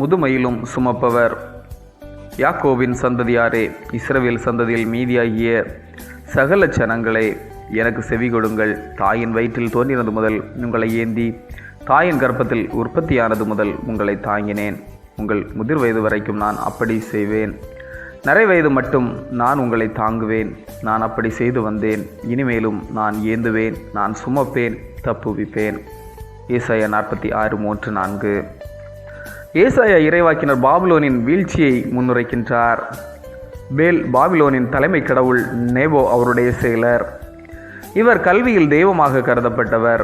முதுமையிலும் சுமப்பவர். யாக்கோவின் சந்ததியாரே இஸ்ரவேல் சந்ததியில் மீதியாகிய சகல சனங்களே எனக்கு செவி கொடுங்கள். தாயின் வயிற்றில் தோன்றினது முதல் உங்களை ஏந்தி தாயின் கர்ப்பத்தில் உற்பத்தியானது முதல் உங்களை தாங்கினேன். உங்கள் முதிர் வயது வரைக்கும் நான் அப்படி செய்வேன். நிறை வயது மட்டும் நான் உங்களை தாங்குவேன். நான் அப்படி செய்து வந்தேன். இனிமேலும் நான் ஏந்துவேன். நான் சுமப்பேன் தப்புவிப்பேன். ஈசாய நாற்பத்தி ஆறு மூன்று நான்கு. ஏசாயா இறைவாக்கினர் பாபிலோனின் வீழ்ச்சியை முன்னுரைக்கின்றார். பேல் பாபிலோனின் தலைமை கடவுள் நேபோ அவருடைய செயலர். இவர் கல்வியில் தெய்வமாக கருதப்பட்டவர்.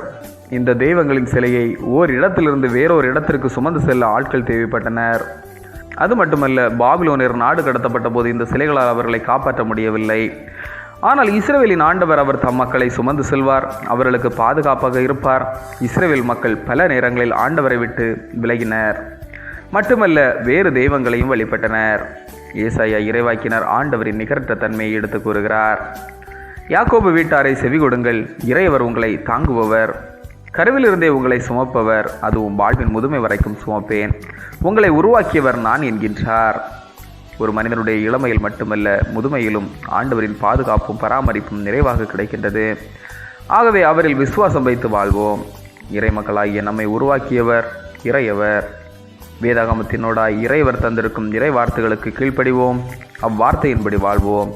இந்த தெய்வங்களின் சிலையை ஓர் இடத்திலிருந்து வேறொரு இடத்திற்கு சுமந்து செல்ல ஆட்கள் தேவைப்பட்டனர். அது மட்டுமல்ல பாபிலோனர் நாடு கடத்தப்பட்ட போது இந்த சிலைகளால் அவர்களை காப்பாற்ற முடியவில்லை. ஆனால் இஸ்ரேலின் ஆண்டவர் அவர் தம் மக்களை சுமந்து செல்வார். அவர்களுக்கு பாதுகாப்பாக இருப்பார். இஸ்ரேல் மக்கள் பல நேரங்களில் ஆண்டவரை விட்டு விலகினர். மட்டுமல்ல வேறு தெய்வங்களையும் வழிபட்டனர். ஏசாயா இறைவாக்கினர் ஆண்டவரின் நிகரற்ற தன்மையை எடுத்து கூறுகிறார். யாக்கோபு வீட்டாரை செவி கொடுங்கள் இறைவர் உங்களை தாங்குபவர். கருவிலிருந்தே உங்களை சுமப்பவர் அதுவும் வாழ்வின் முதுமை வரைக்கும் சுமப்பேன். உங்களை உருவாக்கியவர் நான் என்கின்றார். ஒரு மனிதனுடைய இளமையில் மட்டுமல்ல முதுமையிலும் ஆண்டவரின் பாதுகாப்பும் பராமரிப்பும் நிறைவாக கிடைக்கின்றது. ஆகவே அவரில் விசுவாசம் வைத்து வாழ்வோம். இறைமக்களாகிய நம்மை உருவாக்கியவர் இறையவர். வேதாகமத்தினோட இறைவர் தந்திருக்கும் இறை வார்த்தைகளுக்கு கீழ்ப்படிவோம். அவ்வார்த்தையின்படி வாழ்வோம்.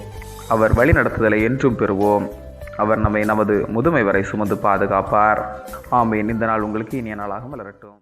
அவர் வழிநடத்துதலை என்றும் பெறுவோம். அவர் நம்மை நமது முதுமை வரை சுமந்து பாதுகாப்பார். ஆமேன். இந்த நாள் உங்களுக்கு இனிய நாளாக மலரட்டும்.